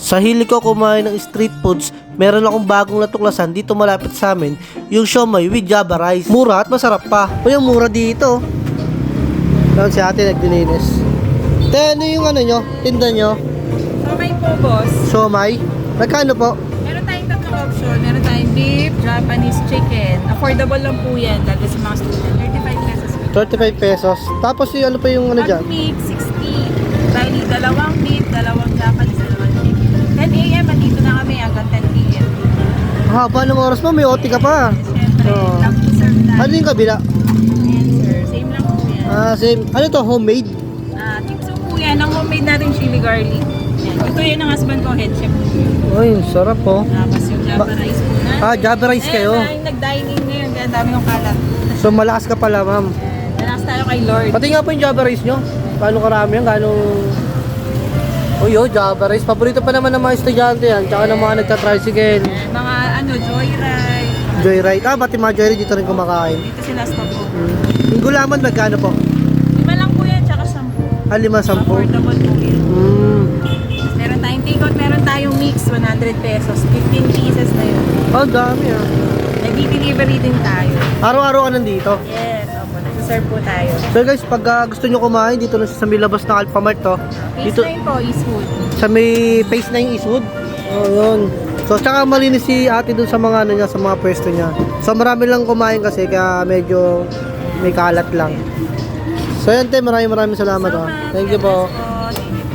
Sa hili ko kumain ng street foods, meron akong bagong natuklasan dito malapit sa amin, yung siomay with java rice. Mura at masarap pa. O yung mura dito. Doon si ate nagdininis. Te, ano yung ano nyo? Tinda nyo? So may po boss, Siomay? Magkano po? meron tayong tatlong option. Meron tayong beef, Japanese chicken. Affordable lang po yan, lalo sa mga student. 35 pesos po. 35 pesos. Tapos yung ano pa yung ano dyan? Pag meat, 60. Dahil dalawang beef, dalawang Japanese, dalawang chicken. 10 a.m. andito na kami hanggang 10 p.m. Haba ng oras mo, may OT ka pa. Siyempre, Oo. lang to serve na. Ano yung kabila? Yan sir, same lang po yan. Ah, same. Ano to, homemade? Ah, tipso po yan. Ang homemade natin chili garlic. Yan. Ito yan ang husband ko, head chef. Ay, sarap po. Tapos yung Java rice po natin. Ah, Java rice kayo? Ayan, yung nag-dining ngayon, kaya dami yung kalat. So, malakas ka pala, ma'am. Nalakas tayo kay Lord. Pati nga po yung Java rice nyo. Paano karami yan? Gaano... Uy, oh, Java rice. Paborito pa naman ng mga estudyante yan. Tsaka ng mga nagta-tricycle. Mga ano, joyride. Joyride. Ah, pati mga joyride dito rin kumakain. Dito sila stop po. Mm. Yung gulaman, magkano po? Lima lang po yan, tsaka sampu. Ah, lima, sampu. Affordable po yan. Mm. Meron tayong take-out, meron tayong mix, 100 pesos. 15 pieces na yun. Oh, dami ah. Nag-delivery din tayo. Araw-araw ka nandito. Yes, Nag-serve po tayo. So guys, pag ah, gusto nyo kumain, dito na sa may labas ng Alphamart to. Phase Dito, 9 po, Eastwood. sa may phase 9 Eastwood. Oh, yun. So, tsaka malinis si ate dun sa mga ano niya, sa mga pwesto niya. So, marami lang kumain kasi kaya medyo may kalat lang. So, yan te, maraming maraming salamat. So Oh. Thank you po. God bless po.